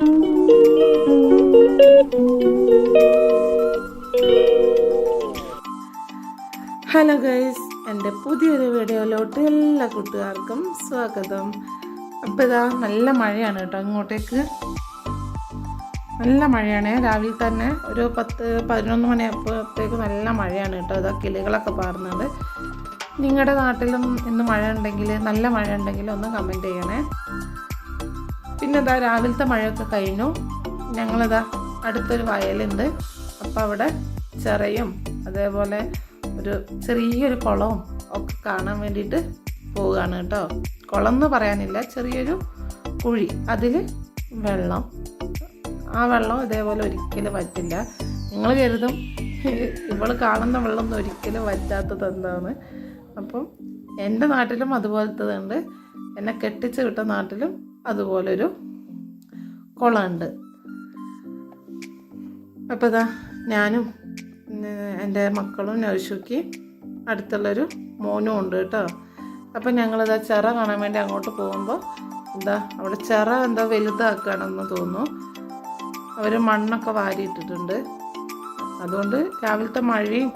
Hello guys എന്റെ പുതിയൊരു വീഡിയോയിലോട്ട് എല്ലാ കൂട്ടുകാർക്കും സ്വാഗതം. അപ്പോൾ ഇതാ നല്ല മഴയാണ് കേട്ടോ ഇങ്ങോട്ടേക്ക്. നല്ല മഴയാണ്. രാവിലെ തന്നെ ഒരു പത്ത് പതിനൊന്ന് മണിയപ്പോഴത്തേക്ക് നല്ല മഴയാണ് കേട്ടോ. ഇതാ കിളികളൊക്കെ പാറുന്നുണ്ട് നിങ്ങളുടെ നാട്ടിലും ഇന്ന് മഴ ഉണ്ടെങ്കിൽ നല്ല മഴ ഉണ്ടെങ്കിൽ ഒന്ന് കമന്റ് ചെയ്യണേ. പിന്നെ ഇതാ രാവിലത്തെ മഴയൊക്കെ കഴിഞ്ഞു. ഞങ്ങളിതാ അടുത്തൊരു വയലുണ്ട്. അപ്പോൾ അവിടെ ചിറയും അതേപോലെ ഒരു ചെറിയൊരു കുളവും ഒക്കെ കാണാൻ വേണ്ടിയിട്ട് പോവുകയാണ് കേട്ടോ. കുളം എന്ന് പറയാനില്ല ചെറിയൊരു കുഴി. അതിൽ വെള്ളം. ആ വെള്ളം ഇതേപോലെ ഒരിക്കലും വറ്റില്ല. നിങ്ങൾ കരുതും ഇവൾ കാണുന്ന വെള്ളമൊന്നും ഒരിക്കലും വറ്റാത്തത് എന്താണ് അപ്പം എന്റെ നാട്ടിലും അതുപോലത്തതുണ്ട്. എന്നെ കെട്ടിച്ച് വിട്ട നാട്ടിലും അതുപോലൊരു കുളമുണ്ട്. അപ്പോൾ ഇതാ ഞാനും എന്റെ മക്കളും നൗഷുക്കി അടുത്തുള്ളൊരു മോനും ഉണ്ട് കേട്ടോ. അപ്പം ഞങ്ങളിതാ ചിറ കാണാൻ വേണ്ടി അങ്ങോട്ട് പോകുമ്പോൾ എന്താ അവിടെ ചിറ എന്താ വലുതാക്കുകയാണെന്ന് തോന്നുന്നു. അവർ മണ്ണൊക്കെ വാരിയിട്ടിട്ടുണ്ട്. അതുകൊണ്ട് രാവിലത്തെ മഴയും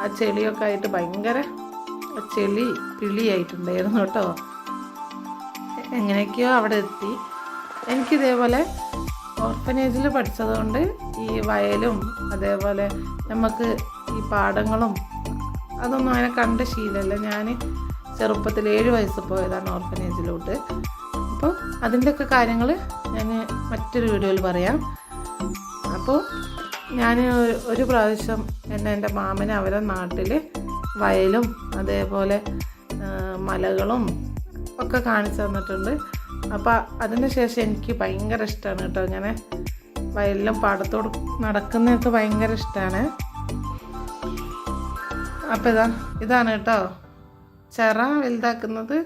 ആ ചെളിയൊക്കെ ആയിട്ട് ഭയങ്കര ചെളി പിളിയായിട്ടുണ്ടായിരുന്നു കേട്ടോ. എങ്ങനെയൊക്കെയോ അവിടെ എത്തി. എനിക്കിതേപോലെ ഓർഫനേജിൽ പഠിച്ചതുകൊണ്ട് ഈ വയലും അതേപോലെ നമുക്ക് ഈ പാടങ്ങളും അതൊന്നും അങ്ങനെ കണ്ട ശീലമല്ല ഞാൻ ചെറുപ്പത്തിൽ ഏഴ് വയസ്സ് പോയതാണ് ഓർഫനേജിലോട്ട്. അപ്പോൾ അതിന്റെയൊക്കെ കാര്യങ്ങൾ ഞാൻ മറ്റൊരു വീഡിയോയിൽ പറയാം. അപ്പോൾ ഞാൻ ഒരു പ്രാവശ്യം എന്നെ എന്റെ മാമന് അവരെ നാട്ടിൽ വയലും അതേപോലെ മലകളും ഒക്കെ കാണിച്ചു തന്നിട്ടുണ്ട്. അപ്പോൾ അതിന് ശേഷം എനിക്ക് ഭയങ്കര ഇഷ്ടമാണ് കേട്ടോ ഇങ്ങനെ വയലിലും പാടത്തോട് നടക്കുന്നതൊക്കെ ഭയങ്കര ഇഷ്ടമാണ് അപ്പോൾ ഇതാ ഇതാണ് കേട്ടോ. ചിറ വലുതാക്കുന്നത്.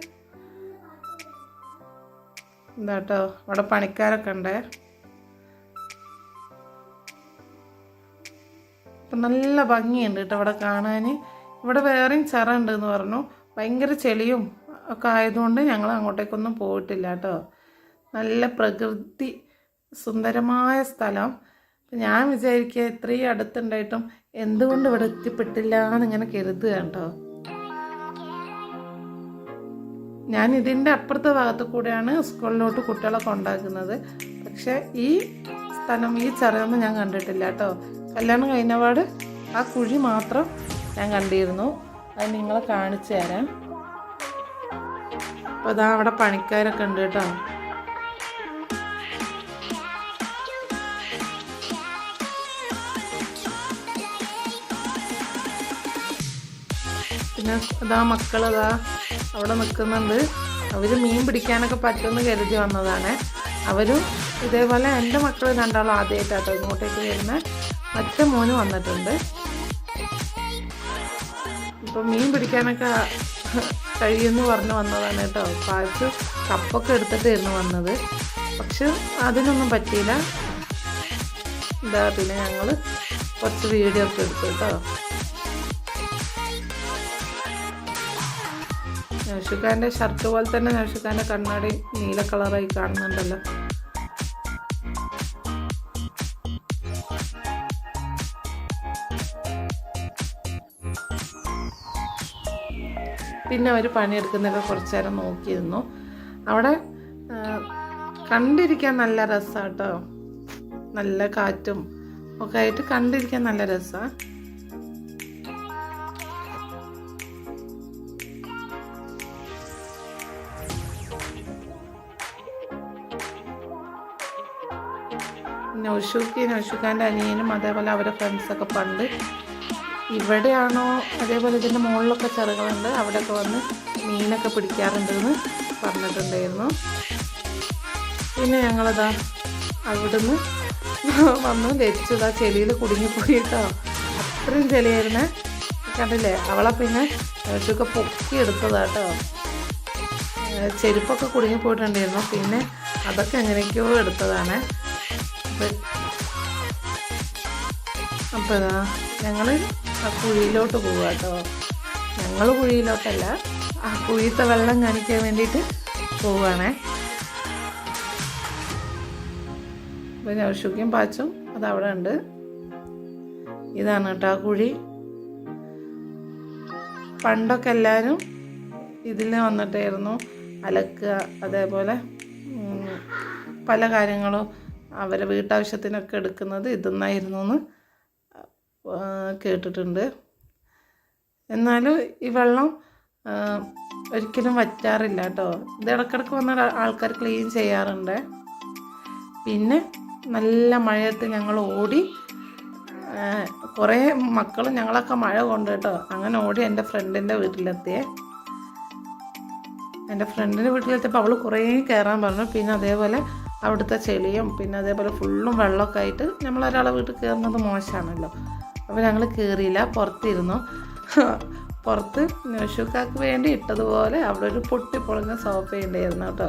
എന്താ കേട്ടോ അവിടെ പണിക്കാരൊക്കെ ഉണ്ടേ. അപ്പം നല്ല ഭംഗിയുണ്ട് കേട്ടോ അവിടെ കാണാൻ ഇവിടെ വേറെയും ചിറ ഉണ്ടെന്ന് പറഞ്ഞു. ഭയങ്കര ചെളിയും ഒക്കെ ആയതുകൊണ്ട് ഞങ്ങൾ അങ്ങോട്ടേക്കൊന്നും പോയിട്ടില്ല കേട്ടോ. നല്ല പ്രകൃതി സുന്ദരമായ സ്ഥലം. ഞാൻ വിചാരിക്കുക ഇത്രയും അടുത്തുണ്ടായിട്ടും എന്തുകൊണ്ട് ഇവിടെ എത്തിപ്പെട്ടില്ല എന്നിങ്ങനെ കരുതുക കേട്ടോ. ഞാൻ ഇതിന്റെ അപ്പുറത്തെ ഭാഗത്ത് കൂടെയാണ് സ്കൂളിലോട്ട് കുട്ടികളെ കൊണ്ടാക്കുന്നത് പക്ഷെ ഈ സ്ഥലം ഈ ചെറിയൊന്നും ഞാൻ കണ്ടിട്ടില്ല കേട്ടോ. കല്യാണം കഴിഞ്ഞപാട് ആ കുഴി മാത്രം ഞാൻ കണ്ടിരുന്നു. അത് നിങ്ങളെ കാണിച്ചു തരാം. അപ്പോൾ അതാ അവിടെ പണിക്കാരൊക്കെ ഉണ്ട് കേട്ടോ. പിന്നെ അതാ മക്കളതാ അവിടെ നിൽക്കുന്നുണ്ട്. അവർ മീൻ പിടിക്കാനൊക്കെ പറ്റുമെന്ന് കരുതി വന്നതാണ്. അവരും ഇതേപോലെ എന്റെ മക്കൾ രണ്ടാളും ആദ്യമായിട്ടാട്ടോ ഇങ്ങോട്ടേക്ക് വരുന്ന. മറ്റേ മോന് വന്നിട്ടുണ്ട്. ഇപ്പം മീൻ പിടിക്കാനൊക്കെ കഴിയുമെന്ന് പറഞ്ഞ് വന്നതാണ് കേട്ടോ. പാഴ്സ് കപ്പൊക്കെ എടുത്തിട്ടായിരുന്നു വന്നത്. പക്ഷെ അതിനൊന്നും പറ്റിയില്ല. എന്താ പിന്നെ ഞങ്ങൾ കുറച്ച് വീഡിയോ ഒക്കെ എടുത്തു കേട്ടോ. നൗഷിക്കാന്റെ ഷർട്ട് പോലെ തന്നെ നൗഷിക്കാന്റെ കണ്ണാടി നീല കളറായി കാണുന്നുണ്ടല്ലോ. പിന്നെ അവർ പണിയെടുക്കുന്നൊക്കെ കുറച്ച് നേരം നോക്കിയിരുന്നു അവിടെ കണ്ടിരിക്കാൻ നല്ല രസമാണ് നല്ല കാറ്റും ഒക്കെ ആയിട്ട് കണ്ടിരിക്കാൻ നല്ല രസമാണ് നൗഷുക്ക് നൗഷുഖാന്റെ അനിയനും അതേപോലെ അവരുടെ ഫ്രണ്ട്സൊക്കെ പണ്ട് ഇവിടെയാണോ അതേപോലെ ഇതിന്റെ മുകളിലൊക്കെ ചെറുകളുണ്ട്. അവിടെയൊക്കെ വന്ന് മീനൊക്കെ പിടിക്കാറുണ്ടെന്ന് പറഞ്ഞിട്ടുണ്ടായിരുന്നു. പിന്നെ ഞങ്ങളതാ അവിടുന്ന് വന്നു ധരിച്ചതാ ചെളിയിൽ കുടുങ്ങിപ്പോയിട്ടോ അത്രയും ചെളിയായിരുന്നേ. കണ്ടില്ലേ? അവളെ പിന്നെ ഇതൊക്കെ പൊക്കി എടുത്തതാട്ടോ ചെരുപ്പൊക്കെ ചെരുപ്പൊക്കെ കുടുങ്ങിപ്പോയിട്ടുണ്ടായിരുന്നു പിന്നെ അതൊക്കെ എങ്ങനെയൊക്കെയോ എടുത്തതാണ്. അപ്പം അപ്പോൾ ഞങ്ങൾ ആ കുഴിയിലോട്ട് പോവുക കേട്ടോ. ഞങ്ങൾ കുഴിയിലോട്ടല്ല. ആ കുഴിയത്തെ വെള്ളം കാണിക്കാൻ വേണ്ടിയിട്ട് പോവുകയാണേ. പിന്നെ ഔഷുക്കും പാച്ചും. അതവിടെ ഉണ്ട്. ഇതാണ് കേട്ടോ ആ കുഴി. പണ്ടൊക്കെ എല്ലാവരും ഇതിൽ വന്നിട്ടായിരുന്നു അലക്കുക അതേപോലെ പല കാര്യങ്ങളും അവരെ വീട്ടാവശ്യത്തിനൊക്കെ എടുക്കുന്നത് ഇതെന്നായിരുന്നു എന്ന് കേട്ടിട്ടുണ്ട്. എന്നാലും ഈ വെള്ളം ഒരിക്കലും വറ്റാറില്ല കേട്ടോ. ഇത് ഇടക്കിടക്ക് വന്ന ആൾക്കാർ ക്ലീൻ ചെയ്യാറുണ്ട്. പിന്നെ നല്ല മഴയത്ത് ഞങ്ങൾ ഓടി കുറേ മക്കളും ഞങ്ങളൊക്കെ മഴ കൊണ്ട് കേട്ടോ അങ്ങനെ ഓടി എന്റെ ഫ്രണ്ടിന്റെ വീട്ടിലെത്തിയേ. എന്റെ ഫ്രണ്ടിന്റെ വീട്ടിലെത്തിയപ്പോൾ അവൾ കുറേ കയറാൻ പറഞ്ഞു. പിന്നെ അതേപോലെ അവിടുത്തെ ചെളിയും പിന്നെ അതേപോലെ ഫുള്ളും വെള്ളമൊക്കെ ആയിട്ട് നമ്മളൊരാളെ വീട്ടിൽ കയറുന്നത് മോശമാണല്ലോ. അപ്പോൾ ഞങ്ങൾ കയറിയില്ല പുറത്തിരുന്നു. പുറത്ത് നൗഷുക്കാക്ക് വേണ്ടി ഇട്ടതുപോലെ അവിടെ ഒരു പൊട്ടി പൊളഞ്ഞ സോഫ ഉണ്ടായിരുന്നു കേട്ടോ.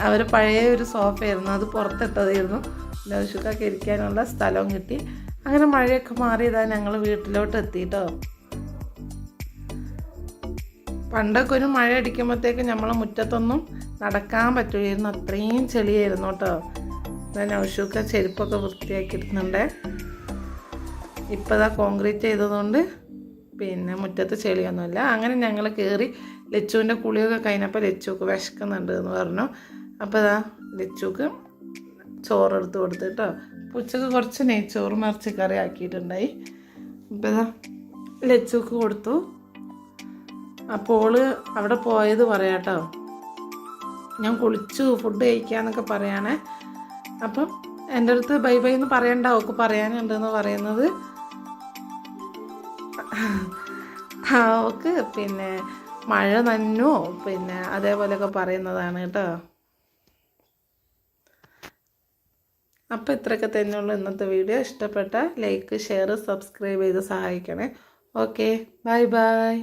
അവർ പഴയ ഒരു സോഫയായിരുന്നു അത് പുറത്തിട്ടതായിരുന്നു. നൗഷുക്കാക്ക് ഇരിക്കാനുള്ള സ്ഥലവും കിട്ടി. അങ്ങനെ മഴയൊക്കെ മാറിയതാ ഞങ്ങൾ വീട്ടിലോട്ട് എത്തിയിട്ടോ പണ്ടൊക്കെ ഒരു മഴ അടിക്കുമ്പോഴത്തേക്ക് നമ്മളെ മുറ്റത്തൊന്നും നടക്കാൻ പറ്റുമായിരുന്നു അത്രയും ചെളിയായിരുന്നു കേട്ടോ. ഞാൻ നൗഷുക്ക ചെരുപ്പൊക്കെ വൃത്തിയാക്കിയിരുന്നുണ്ട് ഇപ്പോൾ കോൺക്രീറ്റ് ചെയ്തതുകൊണ്ട് പിന്നെ മുറ്റത്ത് ചെളിയൊന്നുമില്ല. അങ്ങനെ ഞങ്ങൾ കയറി ലച്ചുവിന്റെ കുളിയൊക്കെ കഴിഞ്ഞപ്പോൾ ലച്ചുക്ക് വിശക്കുന്നുണ്ട് എന്ന് പറഞ്ഞു. അപ്പോൾ ഇതാ ലച്ചുക്ക് ചോറെടുത്ത് കേട്ടോ. ഉച്ചയ്ക്ക് കുറച്ച് നെയ്ച്ചോറ് മറിച്ച് കറി ആക്കിയിട്ടുണ്ടായി. അപ്പോൾ ഇതാ ലച്ചുക്ക് കൊടുത്തു. അപ്പോൾ അവിടെ പോയത് പറയാട്ടോ ഞാൻ കുളിച്ചു ഫുഡ് കഴിക്കാന്നൊക്കെ പറയാണേ. അപ്പം എന്റെ അടുത്ത് ബൈ ബൈ എന്ന് പറയണ്ട ഓക്ക് പറയാനുണ്ടെന്ന് പറയുന്നത്. അവൾക്ക് പിന്നെ മഴ നന്നോ പിന്നെ അതേപോലെയൊക്കെ പറയുന്നതാണ് കേട്ടോ. അപ്പോൾ ഇത്രയൊക്കെ തന്നെയുള്ളൂ ഇന്നത്തെ വീഡിയോ. ഇഷ്ടപ്പെട്ട ലൈക്ക് ഷെയർ സബ്സ്ക്രൈബ് ചെയ്ത് സഹായിക്കണേ. Okay bye bye